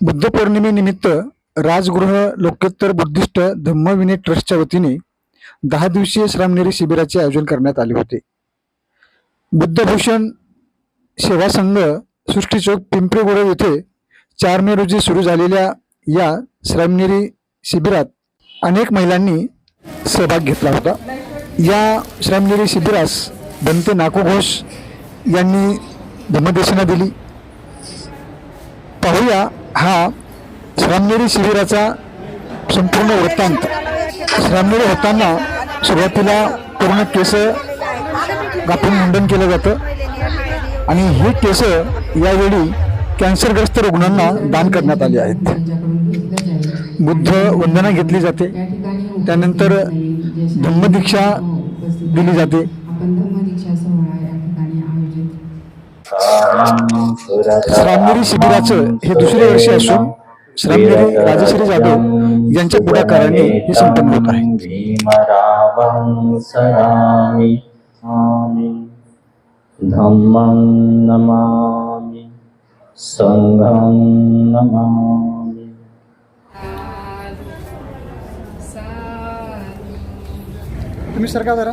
बुद्ध पौर्णिमेनिमित्त राजगृह लोकोत्तर बुद्धिस्ट धम्मविनय ट्रस्टच्या वतीने दहा दिवसीय श्रामनेरी शिबिराचे आयोजन करण्यात आले होते. बुद्धभूषण सेवा संघ सृष्टी चौक पिंपरीगुड येथे चार मे रोजी सुरू झालेल्या या श्रामनेरी शिबिरात अनेक महिलांनी सहभाग घेतला होता. या श्रामनेरी शिबिरास बंते नाको घोष यांनी धम्मदेशना दिली. पाहूया हा श्रामनेरी शिबिराचा संपूर्ण वृत्तांत. श्रामनेरी होताना सुरुवातीला पूर्ण केस कापून मुंडन केलं जातं. आणि हे केस यावेळी कॅन्सरग्रस्त रुग्णांना दान करण्यात आले आहेत. बुद्ध वंदना घेतली जाते. त्यानंतर धम्मदीक्षा दिली जाते आपण धम्मदीक्षा सोहळा या ठिकाणी श्रामगिरी शिबिराचं हे दुसरे वर्ष असून श्रामगिरी राजश्री जाधव यांच्या पुढाकाराने हे संपन्न होत आहे. धम्मं नमामि संघं नमामि तुम्ही सरका जरा?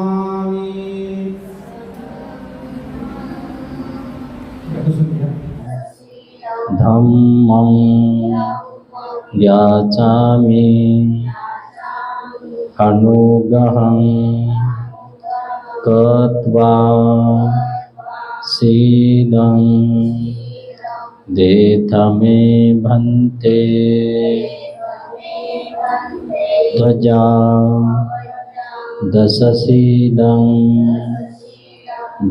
धम्मं याचामि अनुगहं कृत्वा सीदं देतमे भन्ते ध्वजा दशसीदं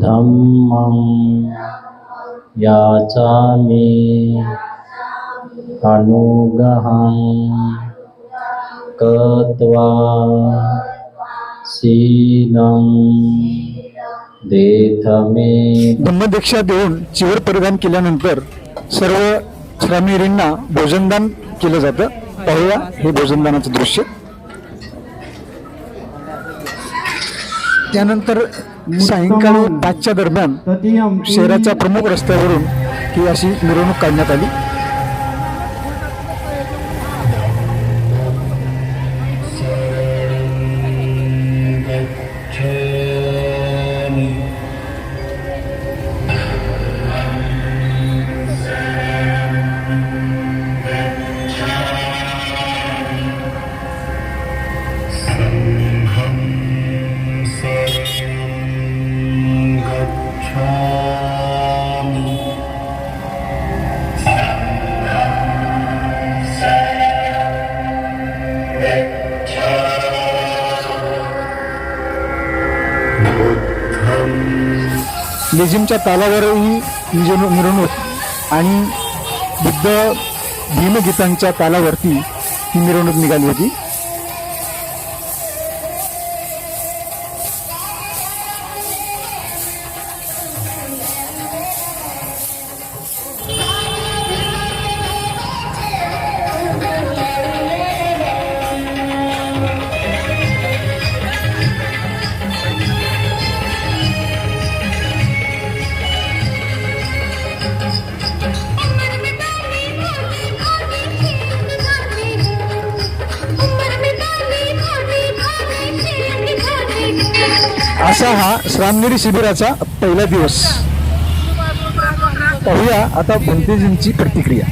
धम्मं याचामि अनुगहं कृत्वा सीनं देथमे धम्मदीक्षा देऊन चिवर परिधान केल्यानंतर सर्व श्रामनेरींना भोजनदान केलं जातं. पाहूया हे भोजनदानाचं दृश्य. त्यानंतर सायंकाळी पाचच्या दरम्यान शहराच्या प्रमुख रस्त्यावरून ही अशी मिरवणूक काढण्यात आली. लेझिमच्या तालावरही ही मिरवणूक आणि बुद्ध भीमगीतांच्या तालावरती ही मिरवणूक निघाली होती. असा हा श्रामगिरी शिबिराचा पहिला दिवस. पाहूया आता भंतेजींची प्रतिक्रिया.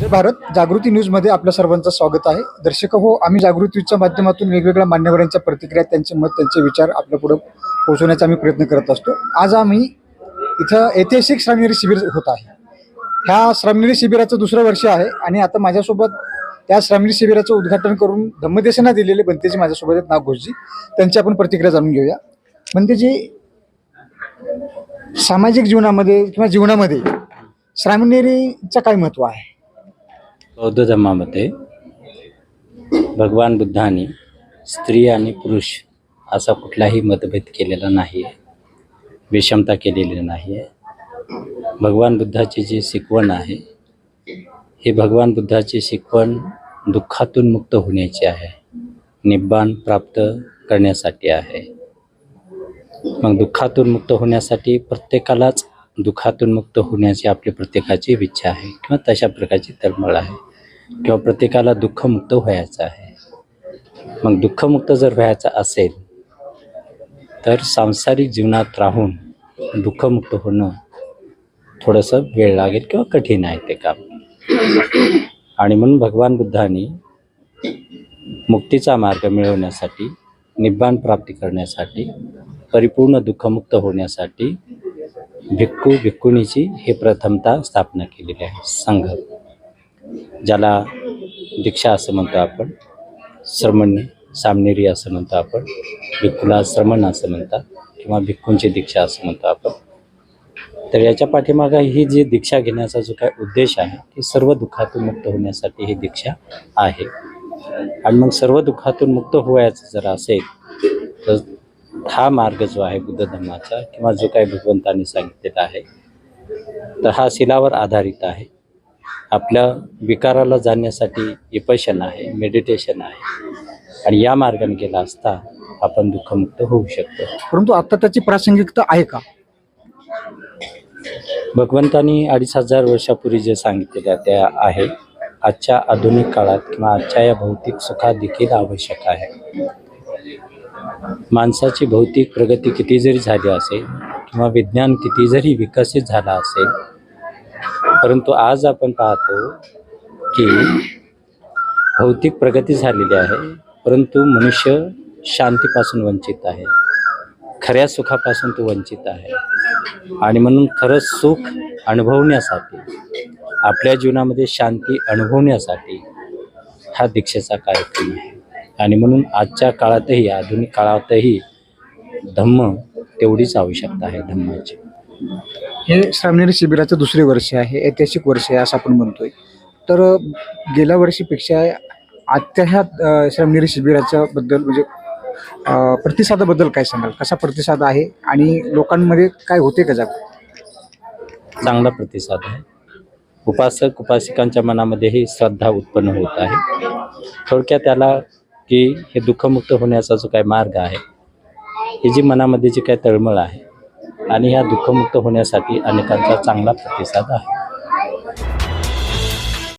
जय भारत. जागृती न्यूजमध्ये आपल्या सर्वांचं स्वागत आहे. दर्शक हो आम्ही जागृतीच्या माध्यमातून वेगवेगळ्या मान्यवरांच्या प्रतिक्रिया त्यांचे मत त्यांचे विचार आपल्या पुढे पोहोचवण्याचा आम्ही प्रयत्न करत असतो. आज आम्ही इथं ऐतिहासिक श्रामगिरी शिबिर होत आहे. ह्या श्रामगिरी शिबिराचं दुसरं वर्ष आहे आणि आता माझ्यासोबत त्या श्रामणी शिबिराचं उद्घाटन करून धम्मदेशना दिलेले बनतेजी माझ्यासोबत आहेत नागघोषजी त्यांची आपण प्रतिक्रिया जाणून घेऊया. बनतेजी सामाजिक जीवनामध्ये किंवा जीवनामध्ये श्रामणेरीचं काय महत्त्व आहे? बौद्ध धर्मामध्ये भगवान बुद्धाने स्त्री आणि पुरुष असा कुठलाही मतभेद केलेला नाही आहे. विषमता केलेली नाही आहे. भगवान बुद्धाची जी शिकवण आहे हे भगवान बुद्धाची शिकवण दुःखातून मुक्त होण्याची आहे. निब्बाण प्राप्त करण्यासाठी आहे. मग दुःखातून मुक्त होण्यासाठी प्रत्येकालाच दुःखातून मुक्त होण्याची आपली प्रत्येकाची इच्छा आहे किंवा तशा प्रकारची तळमळ आहे किंवा प्रत्येकाला दुःखमुक्त व्हायचं आहे. मग दुःखमुक्त जर व्हायचं असेल तर सांसारिक जीवनात राहून दुःखमुक्त होणं थोडंसं वेळ लागेल किंवा कठीण आहे ते काम. आणि म्हणून भगवान बुद्धांनी मुक्तीचा मार्ग मिळवण्यासाठी निब्बाण प्राप्ती करण्यासाठी परिपूर्ण दुःखमुक्त होण्यासाठी भिक्खू भिक्खुनीची हे प्रथमता स्थापना केलेली आहे. संघ. ज्याला दीक्षा असं म्हणतो आपण श्रमण सामनेरी असं म्हणतो आपण भिक्खूला श्रमण असं म्हणतात किंवा भिक्खूंची दीक्षा असं म्हणतो आपण. तर याच्या पाठीमागं ही जी दीक्षा घेण्याचा जो काय उद्देश आहे ती सर्व दुःखातून मुक्त होण्यासाठी ही दीक्षा आहे. आणि मग सर्व दुःखातून मुक्त व्हायचं जर असेल तर हा मार्ग जो आहे बुद्ध धर्माचा किंवा जो काही भगवंतांनी सांगितलेला आहे तर हा शिलावर आधारित आहे. आपल्या विकाराला जाण्यासाठी इपशन आहे मेडिटेशन आहे. आणि या मार्गाने गेला असता आपण दुःखमुक्त होऊ शकतो. परंतु आता त्याची प्रासंगिकता आहे का? भगवंतांनी अडीच हजार वर्षापूर्वी जे सांगितलेलं त्या आहे. आजच्या आधुनिक काळात किंवा आजच्या या भौतिक सुखात देखील आवश्यक आहे. माणसाची भौतिक प्रगती किती जरी झाली असेल किंवा विज्ञान किती जरी विकसित झाला असेल परंतु आज आपण पाहतो की भौतिक प्रगती झालेली आहे परंतु मनुष्य शांतीपासून वंचित आहे. खऱ्या सुखापासून तो वंचित आहे. आणि म्हणून खरं सुख अनुभवण्यासाठी आपल्या जीवनामध्ये शांती अनुभवण्यासाठी हा दीक्षेचा कार्यक्रम आहे. आणि म्हणून आजच्या काळातही आधुनिक काळातही धम्म तेवढीच आवश्यकता आहे धम्माची. हे श्रामणेरी शिबिराचं दुसरे वर्ष आहे ऐतिहासिक वर्ष आहे असं आपण म्हणतोय. तर गेल्या वर्षीपेक्षा आजच्या ह्या श्रमनेरी शिबिराच्या बद्दल म्हणजे प्रतिसादाबद्दल काय सांगाल? कसा प्रतिसाद आहे आणि लोकांमध्ये काय होते का जागृत चांगला प्रतिसाद आहे. उपासक उपासिकांच्या मनामध्येही श्रद्धा उत्पन्न होत आहे. थोडक्यात त्याला की हे दुःखमुक्त होण्याचा जो काय मार्ग आहे ही जी मनामध्ये जी काय तळमळ आहे आणि ह्या दुःखमुक्त होण्यासाठी अनेकांचा चांगला प्रतिसाद आहे.